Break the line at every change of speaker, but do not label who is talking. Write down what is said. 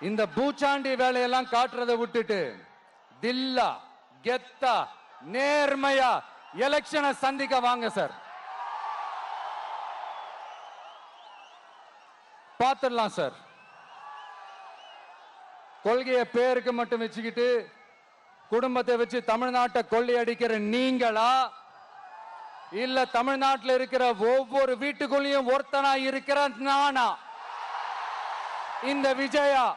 இந்த பூச்சாண்டி வேலையெல்லாம் காட்டுறதை விட்டுட்டு தில்லா கெத்தா நேர்மையா எலெக்ஷனை சந்திக்க வாங்க சார். பார்த்துடலாம் சார். கொள்கையை பேருக்கு மட்டும் வச்சுக்கிட்டு குடும்பத்தை வச்சு தமிழ்நாட்டை கொள்ளையடிக்கிற நீங்களா? இல்ல தமிழ்நாட்டில் இருக்கிற ஒவ்வொரு வீட்டுக்குள்ளேயும் ஒருத்தனா இருக்கிற நானா? இந்த விஜயா